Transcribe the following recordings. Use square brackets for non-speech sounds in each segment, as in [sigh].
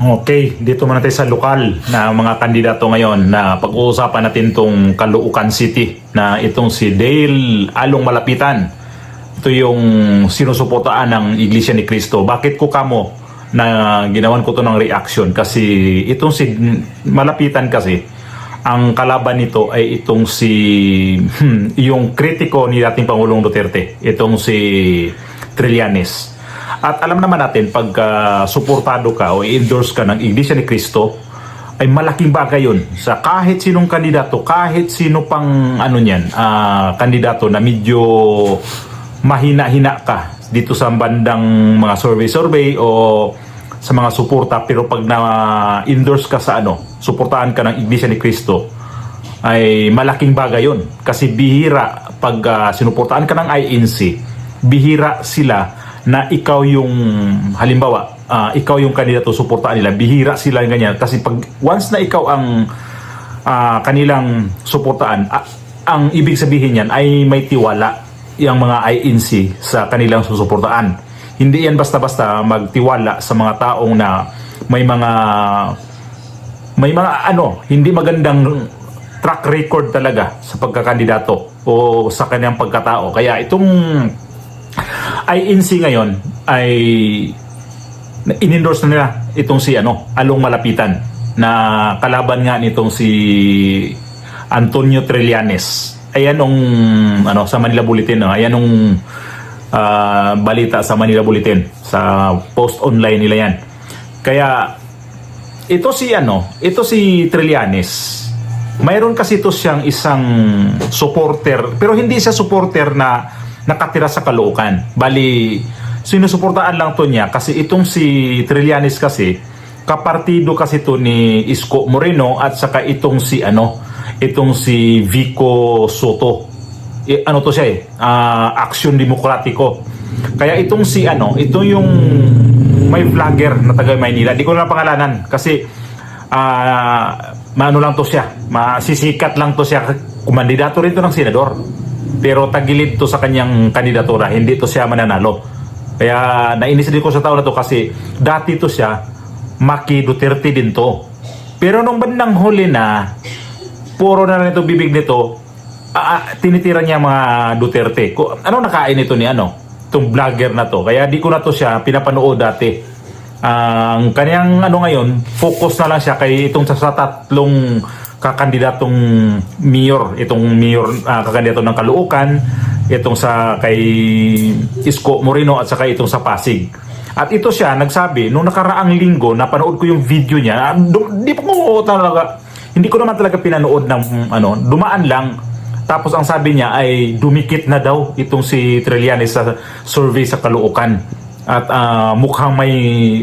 Okay, dito muna tayo sa lokal na mga kandidato ngayon na pag-uusapan natin tong Caloocan City na itong si Dale Along Malapitan. Ito yung sinusuportaan ng Iglesia ni Cristo. Bakit ko kamo na ginawan ko to ng reaction? Kasi itong si Malapitan kasi, ang kalaban nito ay itong si hmm, yung kritiko ni dating Pangulong Duterte, itong si Trillanes. At alam naman natin, pag ah, suportado ka o endorse ka ng Iglesia ni Cristo, ay malaking bagay yun sa kahit sinong kandidato, kahit sino pang ano niyan, ah, kandidato na medyo mahina-hina ka dito sa bandang mga survey-survey o sa mga suporta pero pag na-endorse ka sa ano, suportahan ka ng Iglesia ni Cristo, ay malaking bagay yun. Kasi bihira pag ah, sinuportahan ka ng INC, bihira sila na ikaw yung halimbawa, ah, ikaw yung kandidato suportahan nila, bihira sila ganyan. Kasi pag once na ikaw ang ah, kanilang suportahan, ah, ang ibig sabihin yan ay may tiwala yung mga INC sa kanilang susuportaan. Hindi yan basta-basta magtiwala sa mga taong na may mga may mga ano, hindi magandang track record talaga sa pagkakandidato o sa kanyang pagkatao. Kaya itong INC ngayon ay in-endorse na nila itong si ano, Along Malapitan na kalaban nga nitong si Antonio Trillanes. Ayan nung ano sa Manila Bulletin, no? ayan nung ah, balita sa Manila Bulletin sa post online nila yan. Kaya ito si ano, ito si Trillanes. Mayroon kasi ito siyang isang supporter, pero hindi siya supporter na nakatira sa Caloocan. Bali, sinusuportaan lang to niya kasi itong si Trillanes kasi kapartido kasi to ni Isko Moreno at saka itong si ano, itong si Vico Soto. Eh, ano to siya eh, ah, Action Demokratiko. Kaya itong si ano, ito yung may vlogger na taga Maynila. Di ko na pangalanan kasi ah maano lang to siya, masisikat lang to siya. Kumandidato rin to ng senador. Pero tagilid to sa kanyang kandidatura, hindi to siya mananalo. Kaya nainis din ko sa tao na to kasi dati to siya, Maki Duterte din to. Pero nung bandang huli na, puro na lang ito bibig nito, ah, tinitira niya mga Duterte. Ano nakain ito ni ano? Itong vlogger na to. Kaya di ko na to siya pinapanood dati. ang kanyang ano ngayon, focus na lang siya kay itong sa, sa tatlong kakandidatong mayor, itong mayor ah, kakandidato ng Caloocan, itong sa kay Isko Moreno at saka itong sa Pasig. At ito siya nagsabi nung nakaraang linggo napanood ko yung video niya. ah, du- Di pa ko talaga hindi ko naman talaga pinanood ng ano, dumaan lang. Tapos ang sabi niya ay dumikit na daw itong si Trillanes sa survey sa Caloocan. At ah, mukhang may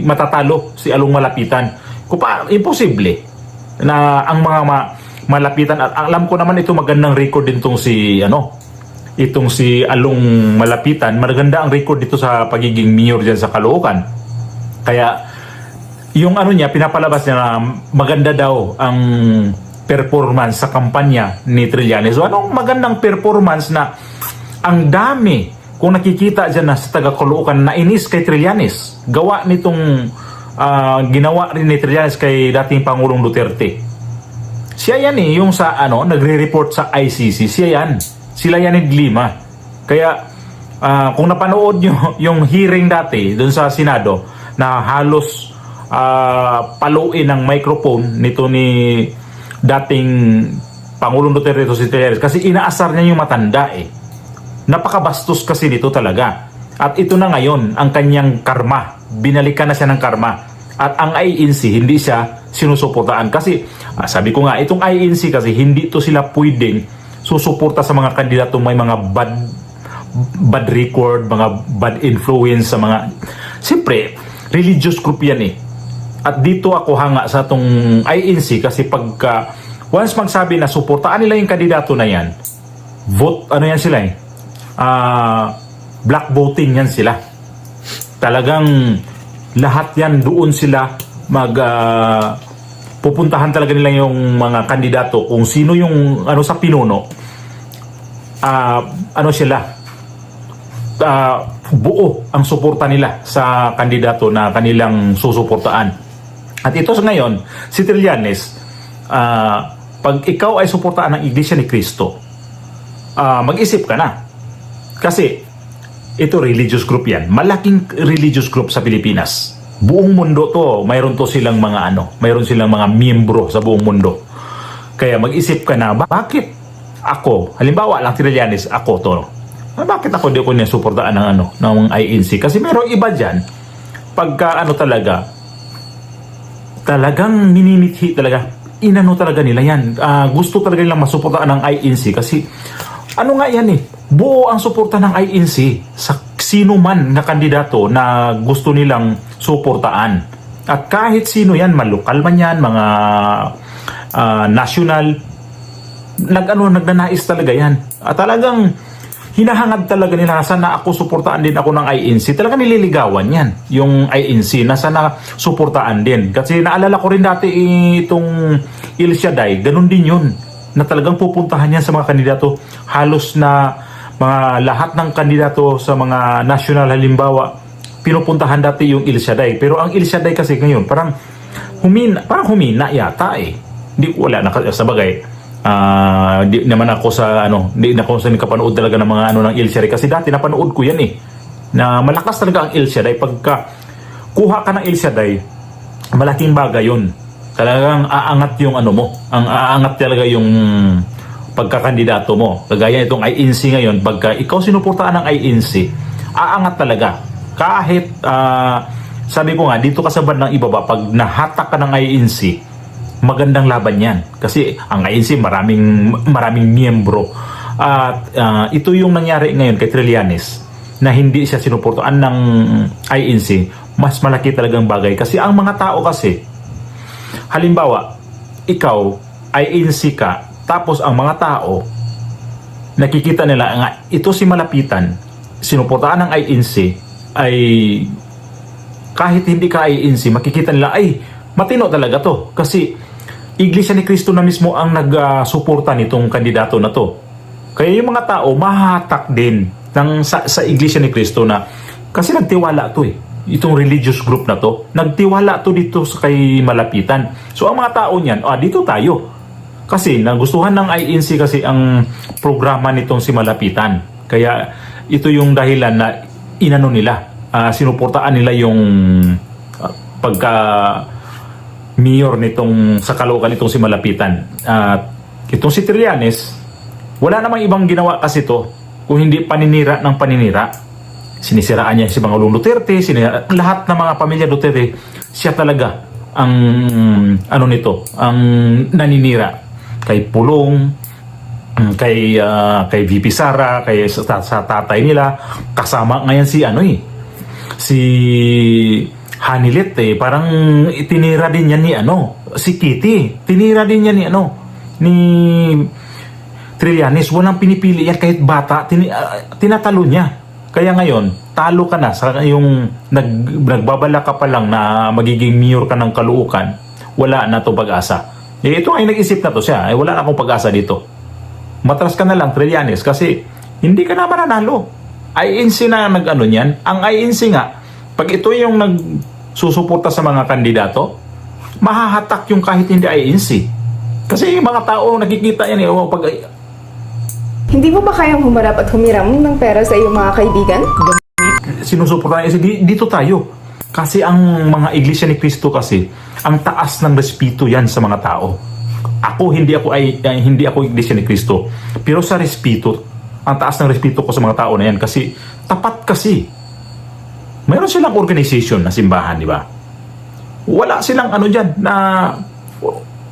matatalo si Along Malapitan. Kung pa, imposible na ang mga ma- malapitan. At alam ko naman ito magandang record din tong si ano itong si Along Malapitan. Maganda ang record dito sa pagiging mayor diyan sa Caloocan. Kaya yung ano niya pinapalabas niya na maganda daw ang performance sa kampanya ni Trillanes. So anong magandang performance na ang dami kung nakikita dyan na sa taga Caloocan na inis kay Trillanes? Gawa nitong ah, ginawa rin ni Trillanes kay dating Pangulong Duterte siya yan eh, yung sa ano, nagre-report sa ICC, siya yan. Sila yan ni Lima. Kaya, ah, kung napanood nyo [laughs] yung hearing dati doon sa Senado, na halos ah, paluin ng microphone nito ni dating Pangulong Duterte ito si Trillanes kasi inaasar niya yung matanda eh. Napakabastos kasi nito talaga. At ito na ngayon ang kanyang karma. Binalikan na siya ng karma. At ang INC hindi siya sinusuportaan kasi ah, sabi ko nga itong INC kasi hindi to sila pwedeng susuporta sa mga kandidato may mga bad bad record, mga bad influence sa mga Siyempre, religious group yan eh. At dito ako hanga sa tong INC kasi pagka once magsabi na suportaan nila yung kandidato na yan, vote ano yan sila eh. Ah, black voting yan sila. Talagang lahat yan doon sila mag ah, pupuntahan talaga nila yung mga kandidato kung sino yung ano sa pinuno ah, ano sila ah, buo ang suporta nila sa kandidato na kanilang susuportaan At ito sa ngayon, si Trillanes, ah, pag ikaw ay suportaan ng Iglesia ni Cristo, ah, mag-isip ka na. Kasi ito religious group yan. Malaking religious group sa Pilipinas. Buong mundo to, mayroon to silang mga ano, mayroon silang mga miyembro sa buong mundo. Kaya mag-isip ka na, "Ba- bakit ako, halimbawa lang Trillanes, ako to, ah, bakit ako di ko niya suportaan ng ano, ng INC? Kasi meron iba dyan, pagka ano talaga, talagang minimithi talaga. Inano talaga nila yan. Ah, gusto talaga nilang masuportaan ng INC kasi ano nga yan eh, buo ang suporta ng INC sa sino man na kandidato na gusto nilang suportaan. At kahit sino yan, malukal man yan, mga ah, national, nag-ano, nagnanais talaga yan. At talagang hinahangad talaga nila sana ako suportaan din ako ng INC. Talaga nililigawan yan, yung INC, na sana suportaan din. Kasi naalala ko rin dati itong Il Shaddai, ganun din yun. Na talagang pupuntahan yan sa mga kandidato. Halos na mga lahat ng kandidato sa mga national halimbawa, pinupuntahan dati yung Il Shaddai. Pero ang Il Shaddai kasi ngayon, parang humina, parang humina yata eh. Hindi ko wala na sa bagay. Ah, di naman ako sa ano, hindi na ako sa nakapanood talaga ng mga ano ng Il Shaddai kasi dati napanood ko yan eh. Na malakas talaga ang Il Shaddai pagka kuha ka ng Il Shaddai, malaking bagay 'yun. Talagang aangat yung ano mo, ang aangat talaga yung pagkakandidato mo. Kagaya itong INC ngayon, pagka ikaw sinuportahan ng INC, aangat talaga. Kahit ah, sabi ko nga dito ka sa bandang ibaba pag nahatak ka ng INC, magandang laban yan. Kasi ang INC maraming maraming miyembro. At ah, ito yung nangyari ngayon kay Trillanes na hindi siya sinuportaan ng INC, mas malaki talagang bagay. Kasi ang mga tao kasi, halimbawa, ikaw, INC ka, tapos ang mga tao, nakikita nila nga, ito si Malapitan, sinuportaan ng INC, ay kahit hindi ka INC, makikita nila, ay, matino talaga to. Kasi, Iglesia ni Cristo na mismo ang nagsuporta nitong kandidato na to. Kaya yung mga tao, mahatak din ng, sa, sa Iglesia ni Cristo na, kasi nagtiwala to eh. Itong religious group na to, nagtiwala to dito sa kay Malapitan. So, ang mga tao niyan, ah, dito tayo. Kasi nagustuhan ng INC kasi ang programa nitong si Malapitan. Kaya ito yung dahilan na inano nila, ah, sinuportaan nila yung ah, pagka mayor nitong sa Caloocan itong si Malapitan. At itong si Trillanes, wala namang ibang ginawa kasi to kung hindi paninira ng paninira. Sinisiraan niya si Pangulong Duterte, sinira, lahat ng mga pamilya Duterte, siya talaga ang ano nito, ang naninira. Kay Pulong, mm, kay ah, kay VP Sara, kay sa, sa tatay nila, kasama ngayon si ano eh, si Hanilet eh, parang itinira din yan ni ano, si Kitty, tinira din yan ni ano, ni Trillanes, walang pinipili yan kahit bata, tini, ah, tinatalo niya. Kaya ngayon, talo ka na sa yung nag, nagbabala ka pa lang na magiging mayor ka ng kaluukan, wala na to pag-asa. Eh, ito ay nag-isip na to siya, eh, wala na akong pag-asa dito. Matras ka na lang, Trillanes, kasi hindi ka na mananalo. INC na nag-ano niyan. Ang INC nga, pag ito yung nagsusuporta sa mga kandidato, mahahatak yung kahit hindi INC. Kasi yung mga tao nakikita yan eh, pag Hindi mo ba kayang humarap at humiram ng pera sa iyong mga kaibigan? sinusuportahan kasi di- dito tayo. Kasi ang mga iglesia ni Cristo kasi, ang taas ng respeto yan sa mga tao. Ako hindi ako ay, ay- hindi ako iglesia ni Cristo. Pero sa respeto, ang taas ng respeto ko sa mga tao na yan kasi tapat kasi. Mayroon silang organization na simbahan, di ba? Wala silang ano diyan na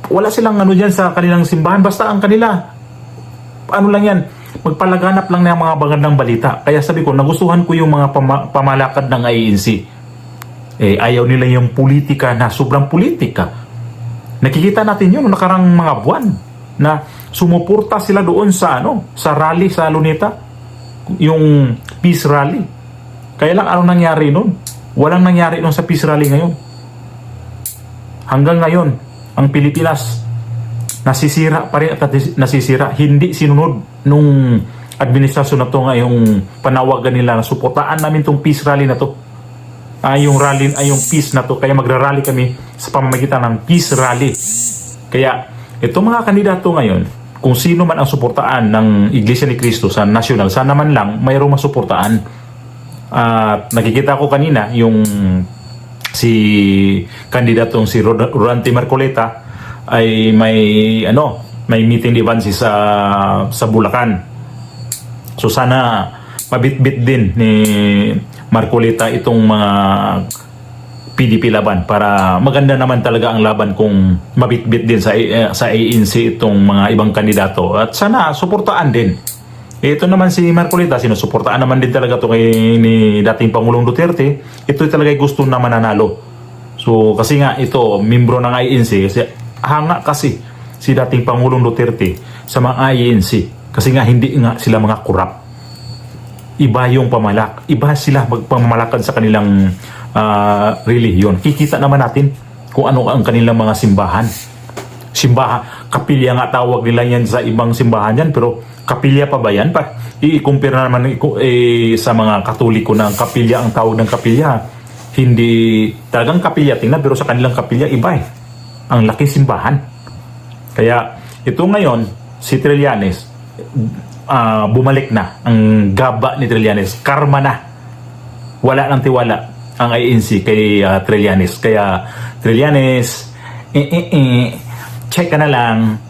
wala silang ano diyan sa kanilang simbahan basta ang kanila ano lang yan, magpalaganap lang ng mga magandang balita. Kaya sabi ko, nagustuhan ko yung mga pama- pamalakad ng INC. Eh, ayaw nila yung politika na sobrang politika. Nakikita natin yun nakarang mga buwan na sumuporta sila doon sa ano, sa rally sa Luneta, yung peace rally. Kaya lang ano nangyari noon? Walang nangyari noon sa peace rally ngayon. Hanggang ngayon, ang Pilipinas nasisira pa rin at nasisira. Hindi sinunod nung administrasyon na to ngayong panawagan nila na suportaan namin tong peace rally na to. ay yung rally ay yung peace na to kaya magra-rally kami sa pamamagitan ng peace rally kaya itong mga kandidato ngayon kung sino man ang suportaan ng Iglesia ni Cristo sa national sana man lang mayroong masuportaan at nakikita ko kanina yung si kandidatong si Rod- Rodante Marcoleta ay may ano may meeting di Bansi sa sa Bulacan so sana mabitbit din ni Marcoleta itong mga PDP laban para maganda naman talaga ang laban kung mabitbit din sa eh, sa ANC itong mga ibang kandidato at sana suportaan din ito naman si Marcolita, sinusuportaan naman din talaga to kay ni dating Pangulong Duterte. Ito talaga ay gusto na mananalo. So kasi nga ito, membro ng INC, hanga kasi si dating Pangulong Duterte sa mga INC. Kasi nga hindi nga sila mga kurap. Iba yung pamalak. Iba sila magpamamalakad sa kanilang ah, relihiyon. Kikita naman natin kung ano ang kanilang mga simbahan simbahan, kapilya nga tawag nila yan sa ibang simbahan yan, pero kapilya pa ba yan? Pa, i-compare na naman eh, sa mga katoliko na kapilya ang tawag ng kapilya. Hindi talagang kapilya tingnan, pero sa kanilang kapilya iba eh. Ang laking simbahan. Kaya ito ngayon, si Trillanes, ah, bumalik na ang gaba ni Trillanes. Karma na. Wala nang tiwala ang INC kay ah, Trillanes. Kaya Trillanes, eh, eh, eh, check ka na lang